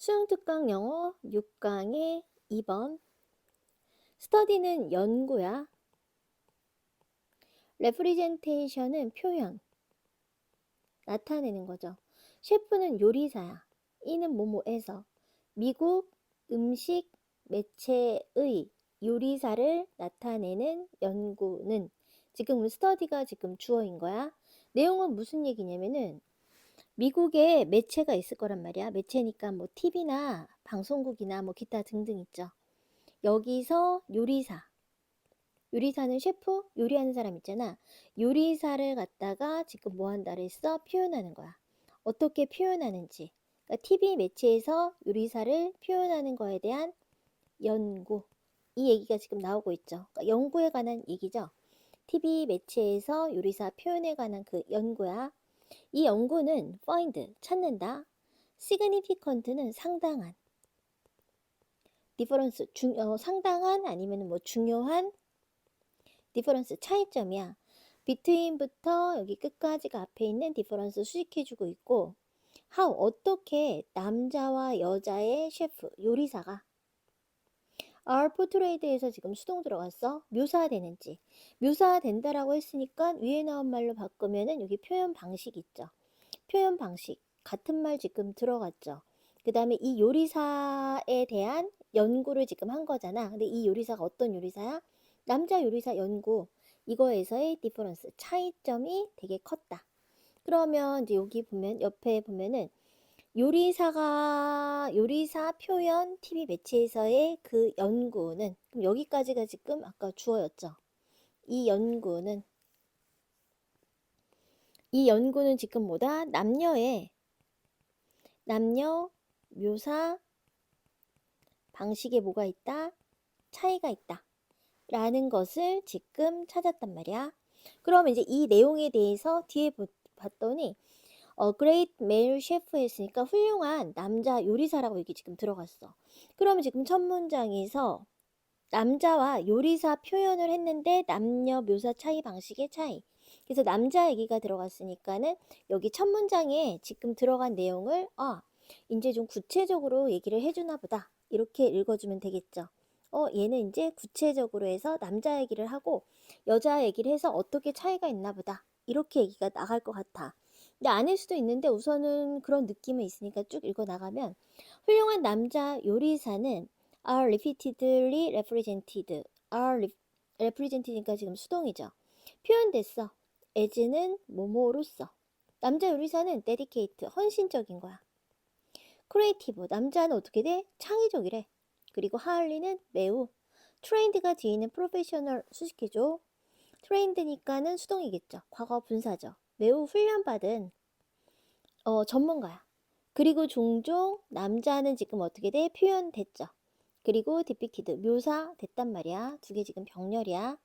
수능 특강 영어 6강의 2번 스터디는 연구야. 레프리젠테이션은 표현 나타내는 거죠. 셰프는 요리사야. 이는 뭐뭐에서 미국 음식 매체의 요리사를 나타내는 연구는 지금 스터디가 지금 주어인 거야. 내용은 무슨 얘기냐면은 미국에 매체가 있을 거란 말이야. 매체니까 뭐 TV나 방송국이나 뭐 기타 등등 있죠. 여기서 요리사. 요리사는 셰프? 요리하는 사람 있잖아. 요리사를 갖다가 지금 뭐 한다 그랬어? 표현하는 거야. 어떻게 표현하는지. 그러니까 TV 매체에서 요리사를 표현하는 거에 대한 연구. 이 얘기가 지금 나오고 있죠. 그러니까 연구에 관한 얘기죠. TV 매체에서 요리사 표현에 관한 그 연구야. 이 연구는 find 찾는다. significant는 상당한. difference 중, 어, 상당한 아니면 뭐 중요한 difference 차이점이야. between부터 여기 끝까지가 앞에 있는 difference 수식해주고 있고 how 어떻게 남자와 여자의 셰프 요리사가 are portrayed에서 지금 수동 들어갔어. 묘사되는지. 묘사된다라고 했으니까 위에 나온 말로 바꾸면은 여기 표현 방식 있죠. 표현 방식. 같은 말 지금 들어갔죠. 그 다음에 이 요리사에 대한 연구를 지금 한 거잖아. 근데 이 요리사가 어떤 요리사야? 남자 요리사 연구. 이거에서의 디퍼런스, 차이점이 되게 컸다. 그러면 이제 여기 보면, 옆에 보면은 요리사가 요리사 표현 TV 매체에서의 그 연구는 그럼 여기까지가 지금 아까 주어였죠. 이 연구는 이 연구는 지금 뭐다? 남녀의 남녀 묘사 방식에 뭐가 있다? 차이가 있다. 라는 것을 지금 찾았단 말이야. 그러면 이제 이 내용에 대해서 뒤에 봤더니 어, great male chef 했으니까 훌륭한 남자 요리사라고 여기 지금 들어갔어. 그러면 지금 첫 문장에서 남자와 요리사 표현을 했는데 남녀 묘사 차이 방식의 차이. 그래서 남자 얘기가 들어갔으니까는 여기 첫 문장에 지금 들어간 내용을 아, 이제 좀 구체적으로 얘기를 해주나 보다. 이렇게 읽어주면 되겠죠. 어, 얘는 이제 구체적으로 해서 남자 얘기를 하고 여자 얘기를 해서 어떻게 차이가 있나 보다. 이렇게 얘기가 나갈 것 같아. 근데 아닐 수도 있는데 우선은 그런 느낌이 있으니까 쭉 읽어 나가면 훌륭한 남자 요리사는 are repeatedly represented. are represented니까 지금 수동이죠. 표현됐어. as는 뭐뭐로서. 남자 요리사는 dedicate, 헌신적인 거야. creative, 남자는 어떻게 돼? 창의적이래. 그리고 하얼리는 매우. trained가 뒤에 있는 professional 수식해줘. trained니까는 수동이겠죠. 과거 분사죠. 매우 훈련받은 어, 전문가야. 그리고 종종 남자는 지금 어떻게 돼? 표현됐죠. 그리고 depicted 묘사됐단 말이야. 두 개 지금 병렬이야.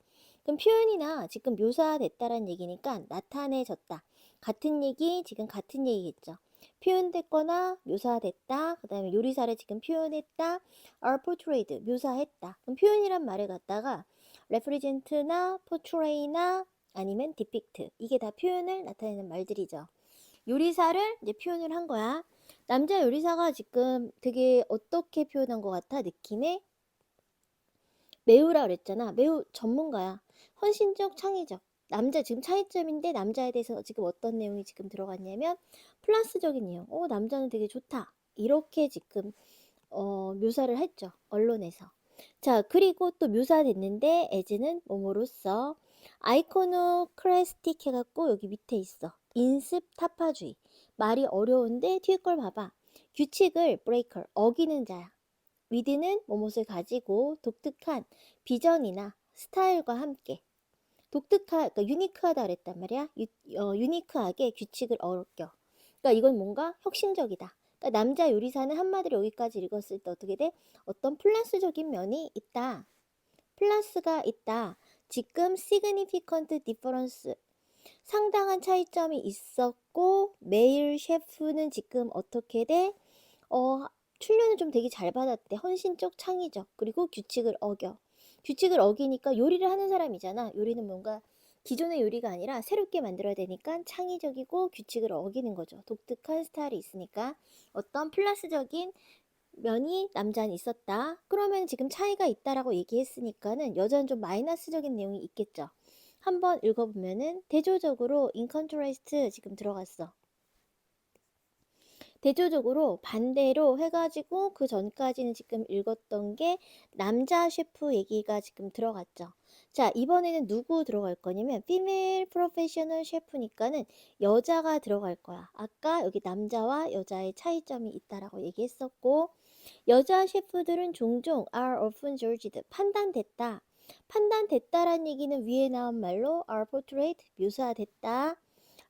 그럼 표현이나 지금 묘사됐다라는 얘기니까 나타내졌다. 같은 얘기, 지금 같은 얘기겠죠. 표현됐거나 묘사됐다. 그 다음에 요리사를 지금 표현했다. are portrayed 묘사했다. 그럼 표현이란 말을 갖다가 represent나 portray나 아니면 depict 이게 다 표현을 나타내는 말들이죠. 요리사를 이제 표현을 한 거야. 남자 요리사가 지금 되게 어떻게 표현한 것 같아? 느낌에 매우라 그랬잖아. 매우 전문가야. 헌신적, 창의적. 남자 지금 차이점인데 남자에 대해서 지금 어떤 내용이 지금 들어갔냐면 플러스적인 내용. 어 남자는 되게 좋다. 이렇게 지금 어, 묘사를 했죠. 언론에서. 자 그리고 또 묘사됐는데 에즈는 뭐뭐로써 아이코노크레스틱 해갖고 여기 밑에 있어. 인습 타파주의. 말이 어려운데 뒤에 걸 봐봐. 규칙을 브레이커 어기는 자야. 위드는 뭐뭇을 가지고 독특한 비전이나 스타일과 함께 독특하, 그러니까 유니크하다 그랬단 말이야. 유, 어, 유니크하게 규칙을 어겨. 그러니까 이건 뭔가 혁신적이다. 그러니까 남자 요리사는 한마디로 여기까지 읽었을 때 어떻게 돼? 어떤 플러스적인 면이 있다. 플러스가 있다. 지금 significant difference 상당한 차이점이 있었고 메일 셰프는 지금 어떻게 돼? 어, 출연을 좀 되게 잘 받았대. 헌신적, 창의적. 그리고 규칙을 어겨. 규칙을 어기니까 요리를 하는 사람이잖아. 요리는 뭔가 기존의 요리가 아니라 새롭게 만들어야 되니까 창의적이고 규칙을 어기는 거죠. 독특한 스타일이 있으니까 어떤 플러스적인 면이 남자는 있었다. 그러면 지금 차이가 있다라고 얘기했으니까는 여자는 좀 마이너스적인 내용이 있겠죠. 한번 읽어보면은 대조적으로 contrast 지금 들어갔어. 대조적으로 반대로 해가지고 그 전까지는 지금 읽었던 게 남자 셰프 얘기가 지금 들어갔죠. 자, 이번에는 누구 들어갈 거냐면 female professional 셰프니까는 여자가 들어갈 거야. 아까 여기 남자와 여자의 차이점이 있다라고 얘기했었고 여자 셰프들은 종종 are often judged 판단됐다. 판단됐다란 얘기는 위에 나온 말로 are portrayed 묘사됐다.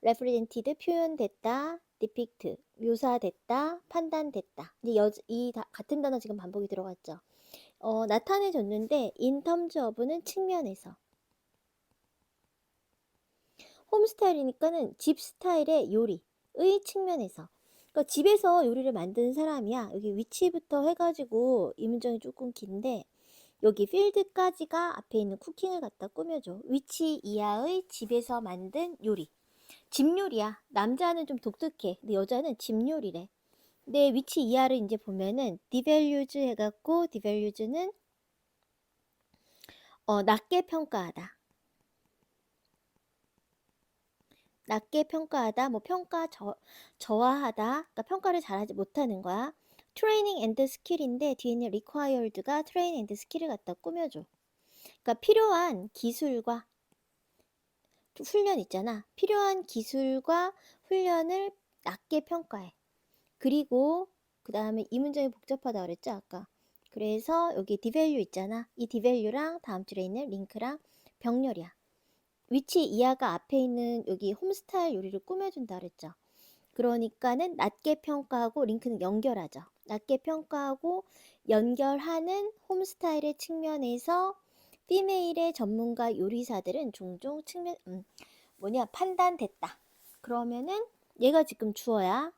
represented 표현됐다. depict 묘사됐다. 판단됐다. 이제 여, 이 다, 같은 단어 지금 반복이 들어갔죠. 어, 나타내줬는데 in terms of는 측면에서 홈 스타일이니까는 집 스타일의 요리의 측면에서 그러니까 집에서 요리를 만드는 사람이야. 여기 위치부터 해가지고 이 문장이 조금 긴데 여기 필드까지가 앞에 있는 쿠킹을 갖다 꾸며줘. 위치 이하의 집에서 만든 요리. 집 요리야. 남자는 좀 독특해. 근데 여자는 집 요리래. 근데 위치 이하를 이제 보면은 devalues 해갖고 devalues는 어, 낮게 평가하다. 낮게 평가하다, 뭐 평가 저, 저하하다, 그러니까 평가를 잘하지 못하는 거야. 트레이닝 앤드 스킬인데 뒤에 있는 required가 트레이닝 앤드 스킬을 갖다 꾸며줘. 그러니까 필요한 기술과 훈련 있잖아. 필요한 기술과 훈련을 낮게 평가해. 그리고 그 다음에 이 문장이 복잡하다 그랬죠 아까. 그래서 여기 디밸류 있잖아. 이 디밸류랑 다음 줄에 있는 링크랑 병렬이야. 위치 이하가 앞에 있는 여기 홈스타일 요리를 꾸며준다 그랬죠. 그러니까는 낮게 평가하고 링크는 연결하죠. 낮게 평가하고 연결하는 홈스타일의 측면에서 피메일의 전문가 요리사들은 종종 측면 음, 뭐냐 판단됐다. 그러면은 얘가 지금 주어야.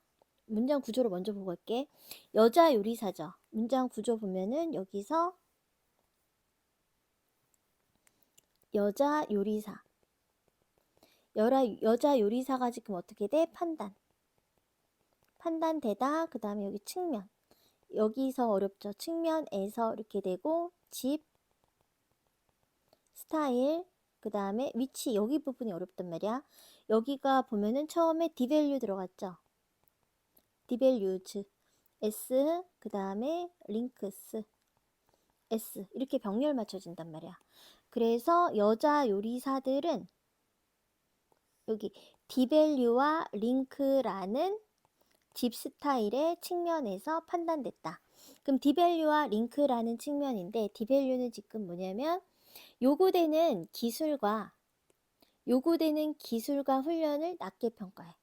문장 구조를 먼저 보고 갈게. 여자 요리사죠. 문장 구조 보면은 여기서 여자 요리사. 여라, 여자 요리사가 지금 어떻게 돼? 판단. 판단되다. 그 다음에 여기 측면. 여기서 어렵죠. 측면에서 이렇게 되고 집 스타일 그 다음에 위치 여기 부분이 어렵단 말이야. 여기가 보면은 처음에 디밸류 들어갔죠. 디밸류즈 S 그 다음에 링크스 S 이렇게 병렬 맞춰진단 말이야. 그래서 여자 요리사들은 여기 디밸류와 링크라는 집 스타일의 측면에서 판단됐다. 그럼 디밸류와 링크라는 측면인데 디밸류는 지금 뭐냐면 요구되는 기술과 요구되는 기술과 훈련을 낮게 평가해.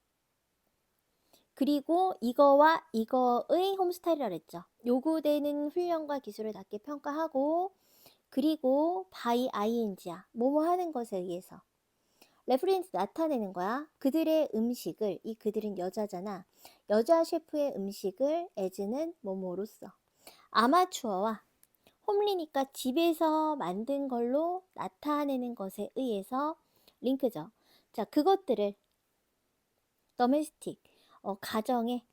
그리고 이거와 이거의 홈스타일이라 그랬죠. 요구되는 훈련과 기술을 낮게 평가하고 그리고 by ing야. 뭐뭐 하는 것에 의해서. 레퍼런스 나타내는 거야. 그들의 음식을 이 그들은 여자잖아. 여자 셰프의 음식을 as는 뭐뭐로써 아마추어와 홈리니까 집에서 만든 걸로 나타내는 것에 의해서 링크죠. 자, 그것들을 더메스틱 어, 가정의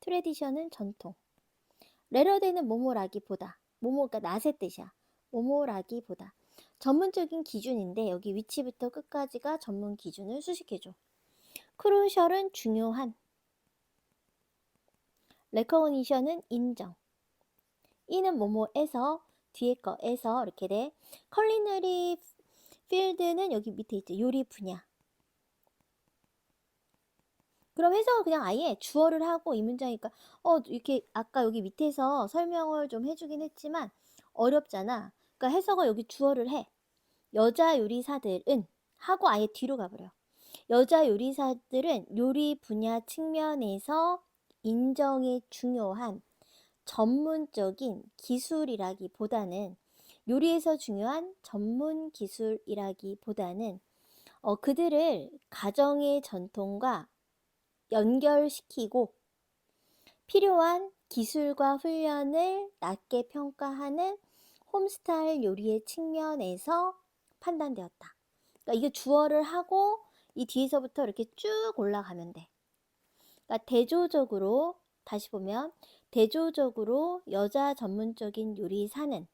트레디션은 전통. 레러데는 모모라기보다 모모 그러니까 뜻이야. 모모라기보다 전문적인 기준인데 여기 위치부터 끝까지가 전문 기준을 수식해줘. 크루셜은 중요한. 레커니션은 인정. 이는 뭐뭐에서 뒤에 거에서 이렇게 돼. 컬리너리 필드는 여기 밑에 있죠. 요리 분야. 그럼 해석을 그냥 아예 주어를 하고 이 문장이니까 어 이렇게 아까 여기 밑에서 설명을 좀 해주긴 했지만 어렵잖아. 그러니까 해석을 여기 주어를 해. 여자 요리사들은 하고 아예 뒤로 가버려. 여자 요리사들은 요리 분야 측면에서 인정이 중요한 전문적인 기술이라기보다는 요리에서 중요한 전문 기술이라기보다는 어, 그들을 가정의 전통과 연결시키고 필요한 기술과 훈련을 낮게 평가하는 홈스타일 요리의 측면에서 판단되었다. 그러니까 이게 주어를 하고 이 뒤에서부터 이렇게 쭉 올라가면 돼. 그러니까 대조적으로 다시 보면 대조적으로 여자 전문적인 요리사는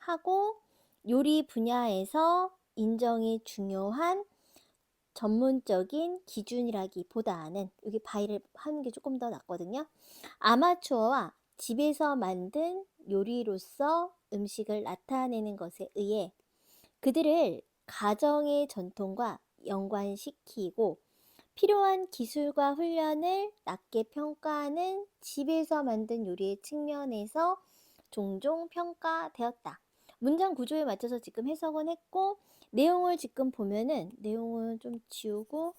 하고 요리 분야에서 인정이 중요한 전문적인 기준이라기보다는 여기 바이를 하는 게 조금 더 낫거든요. 아마추어와 집에서 만든 요리로서 음식을 나타내는 것에 의해 그들을 가정의 전통과 연관시키고 필요한 기술과 훈련을 낮게 평가하는 집에서 만든 요리의 측면에서 종종 평가되었다. 문장 구조에 맞춰서 지금 해석은 했고 내용을 지금 보면은 내용은 좀 지우고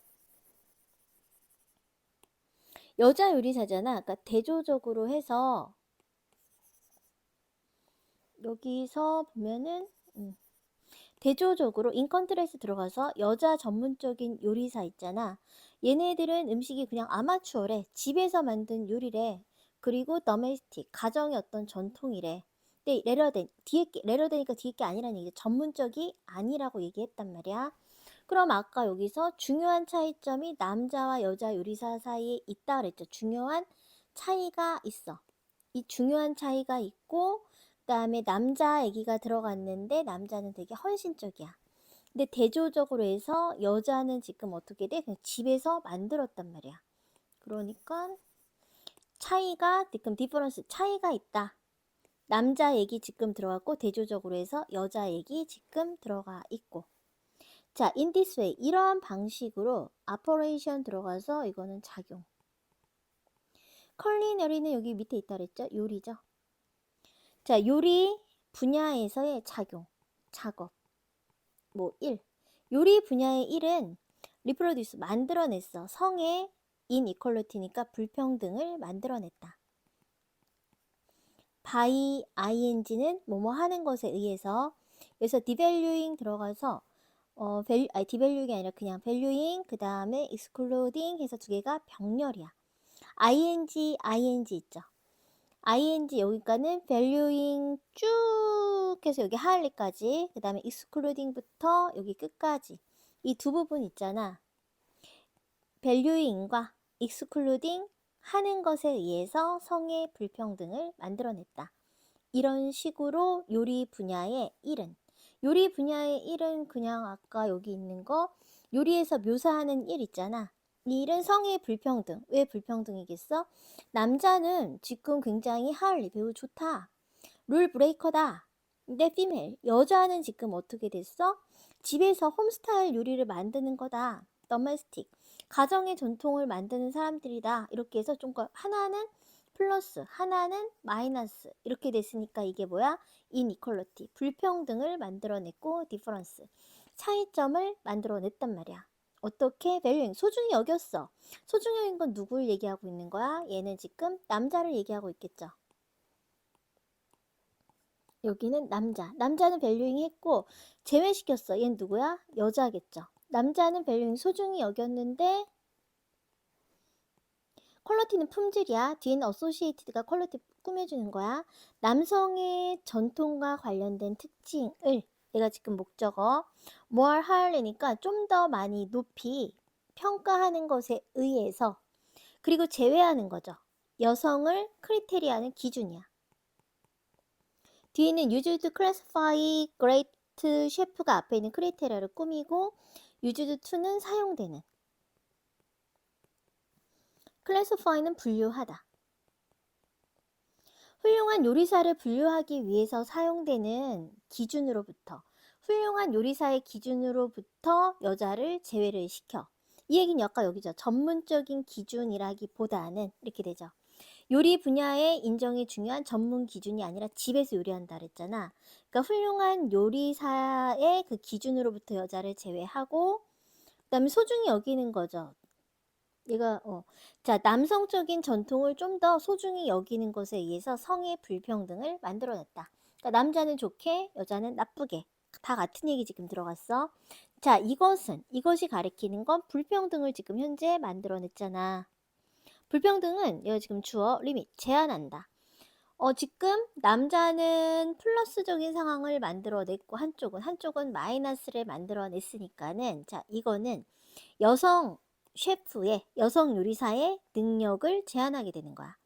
여자 요리사잖아. 그러니까 대조적으로 해서 여기서 보면은 음, 대조적으로 인컨트레스 들어가서 여자 전문적인 요리사 있잖아. 얘네들은 음식이 그냥 아마추어래. 집에서 만든 요리래. 그리고 더메스틱 가정의 어떤 전통이래. 근데 레러된 뒤에 게 레러되니까 뒤에 게 아니라는 얘기. 전문적이 아니라고 얘기했단 말이야. 그럼 아까 여기서 중요한 차이점이 남자와 여자 요리사 사이에 있다 그랬죠. 중요한 차이가 있어. 이 중요한 차이가 있고 그다음에 남자 얘기가 들어갔는데 남자는 되게 헌신적이야. 근데 대조적으로 해서 여자는 지금 어떻게 돼? 그냥 집에서 만들었단 말이야. 그러니까 차이가 지금 디퍼런스 차이가 있다. 남자 얘기 지금 들어갔고 대조적으로 해서 여자 얘기 지금 들어가 있고. 자, in this way 이러한 방식으로 operation 들어가서 이거는 작용. 컬리너리는 여기 밑에 있다 그랬죠? 요리죠. 자, 요리 분야에서의 작용, 작업. 뭐 1. 요리 분야의 1은 리프로듀스 만들어냈어. 성의 인이퀄리티니까 불평등을 만들어냈다. by ing는 뭐뭐 하는 것에 의해서 여기서 devaluing 들어가서 어, value, 아니, devaluing이 아니라 그냥 valuing 그 다음에 excluding 해서 두 개가 병렬이야. ing, ing 있죠. ing 여기까지는 valuing 쭉 해서 여기 하을리까지 그 다음에 excluding부터 여기 끝까지 이 두 부분 있잖아. valuing과 excluding 하는 것에 의해서 성의 불평등을 만들어냈다. 이런 식으로 요리 분야의 일은 요리 분야의 일은 그냥 아까 여기 있는 거 요리에서 묘사하는 일 있잖아. 이 일은 성의 불평등. 왜 불평등이겠어? 남자는 지금 굉장히 하을리 배우 좋다. 룰 브레이커다. 근데 피멜 여자는 지금 어떻게 됐어? 집에서 홈스타일 요리를 만드는 거다. 더메스틱 가정의 전통을 만드는 사람들이다. 이렇게 해서 좀 하나는 플러스, 하나는 마이너스 이렇게 됐으니까 이게 뭐야? 이니퀄리티, 불평등을 만들어냈고 디퍼런스, 차이점을 만들어냈단 말이야. 어떻게 밸류잉 소중히 여겼어. 소중히 여긴 건 누굴 얘기하고 있는 거야? 얘는 지금 남자를 얘기하고 있겠죠. 여기는 남자. 남자는 밸류잉 했고 제외시켰어. 얘는 누구야? 여자겠죠. 남자는 밸류잉 소중히 여겼는데 퀄러티는 품질이야. 뒤에는 어소시에이티드가 퀄러티 꾸며주는 거야. 남성의 전통과 관련된 특징을 내가 지금 목적어 more highly니까 좀 더 많이 높이 평가하는 것에 의해서 그리고 제외하는 거죠. 여성을 크리테리아는 기준이야. 뒤에는 to classify great chef가 앞에 있는 크리테리아를 꾸미고 used to는 사용되는 classify는 분류하다. 훌륭한 요리사를 분류하기 위해서 사용되는 기준으로부터 훌륭한 요리사의 기준으로부터 여자를 제외를 시켜. 이 얘기는 아까 여기죠. 전문적인 기준이라기보다는 이렇게 되죠. 요리 분야의 인정이 중요한 전문 기준이 아니라 집에서 요리한다 그랬잖아. 그러니까 훌륭한 요리사의 그 기준으로부터 여자를 제외하고 그다음에 소중히 여기는 거죠. 얘가 어. 자, 남성적인 전통을 좀 더 소중히 여기는 것에 의해서 성의 불평등을 만들어냈다. 그러니까 남자는 좋게, 여자는 나쁘게. 다 같은 얘기 지금 들어갔어. 자, 이것은 이것이 가리키는 건 불평등을 지금 현재 만들어냈잖아. 불평등은 여기 지금 주어 리밋 제한한다. 어, 지금 남자는 플러스적인 상황을 만들어냈고 한쪽은 한쪽은 마이너스를 만들어냈으니까는 자, 이거는 여성 셰프의 여성 요리사의 능력을 제한하게 되는 거야.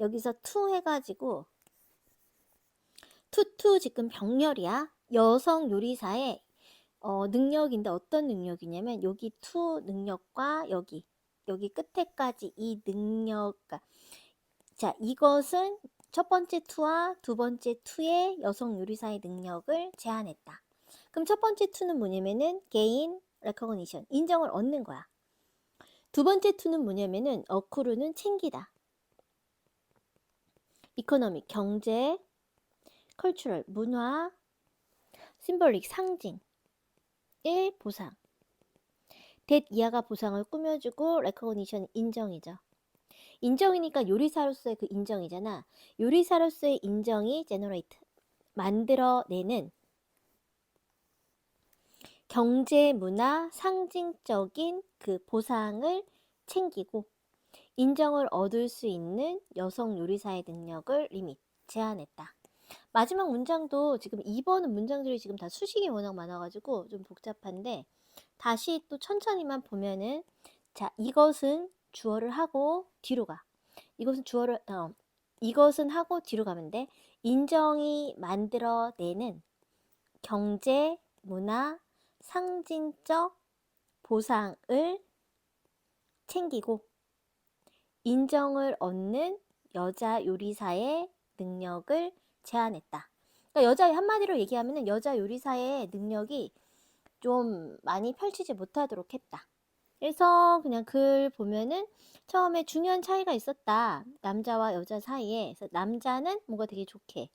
여기서 to 해가지고 투투 지금 병렬이야. 여성 요리사의 어, 능력인데 어떤 능력이냐면 여기 to 능력과 여기 여기 끝에까지 이 능력 자 이것은 첫 번째 to와 두 번째 to의 여성 요리사의 능력을 제한했다. 그럼 첫 번째 to는 뭐냐면은 gain recognition 인정을 얻는 거야. 두 번째 to는 뭐냐면은 accrue는 챙기다. economic 경제 cultural 문화 symbolic 상징 1 보상 that 이하가 보상을 꾸며주고 recognition 인정이죠. 인정이니까 요리사로서의 그 인정이잖아. 요리사로서의 인정이 generate 만들어내는 경제 문화 상징적인 그 보상을 챙기고 인정을 얻을 수 있는 여성 요리사의 능력을 리밋 제한했다. 마지막 문장도 지금 2번은 문장들이 지금 다 수식이 워낙 많아가지고 좀 복잡한데 다시 또 천천히만 보면은 자 이것은 주어를 하고 뒤로 가. 이것은 주어를 어, 이것은 하고 뒤로 가면 돼. 인정이 만들어내는 경제, 문화, 상징적 보상을 챙기고 인정을 얻는 여자 요리사의 능력을 제한했다. 그러니까 여자 한마디로 얘기하면 여자 요리사의 능력이 좀 많이 펼치지 못하도록 했다. 그래서 그냥 글 보면은 처음에 중요한 차이가 있었다. 남자와 여자 사이에. 그래서 남자는 뭔가 되게 좋게.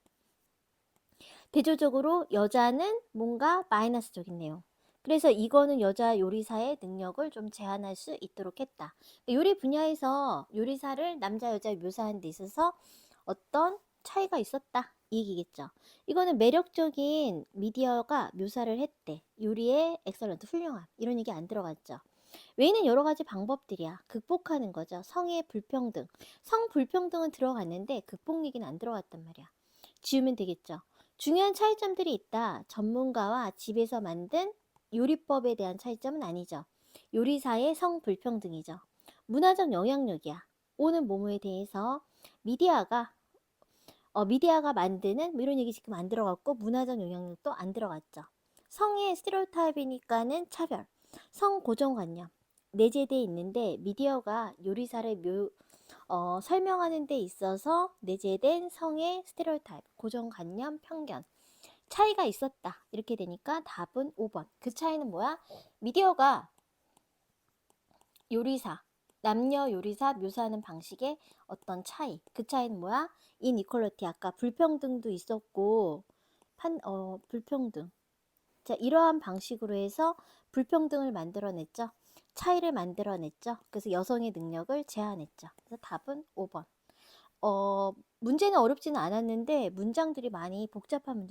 대조적으로 여자는 뭔가 마이너스적인 내용. 그래서 이거는 여자 요리사의 능력을 좀 제한할 수 있도록 했다. 요리 분야에서 요리사를 남자 여자 묘사하는 데 있어서 어떤 차이가 있었다. 이 얘기겠죠. 이거는 매력적인 미디어가 묘사를 했대. 요리의 엑설런트 훌륭함. 이런 얘기 안 들어갔죠. 외에는 여러 가지 방법들이야. 극복하는 거죠. 성의 불평등. 성 불평등은 들어갔는데 극복 얘기는 안 들어갔단 말이야. 지우면 되겠죠. 중요한 차이점들이 있다. 전문가와 집에서 만든 요리법에 대한 차이점은 아니죠. 요리사의 성 불평등이죠. 문화적 영향력이야. 오는 뭐뭐에 대해서 미디어가 어, 미디어가 만드는 뭐 이런 얘기 지금 안 들어갔고 문화적 영향력도 안 들어갔죠. 성의 스테레오타입이니까는 차별, 성 고정관념 내재돼 있는데 미디어가 요리사를 묘, 어, 설명하는 데 있어서 내재된 성의 스테레오타입, 고정관념, 편견 차이가 있었다. 이렇게 되니까 답은 5번. 그 차이는 뭐야? 미디어가 요리사, 남녀 요리사 묘사하는 방식의 어떤 차이. 그 차이는 뭐야? 인이퀄리티. 아까 불평등도 있었고, 판, 어, 불평등. 자, 이러한 방식으로 해서 불평등을 만들어냈죠. 차이를 만들어냈죠. 그래서 여성의 능력을 제한했죠. 그래서 답은 5번. 어, 문제는 어렵지는 않았는데 문장들이 많이 복잡한 문장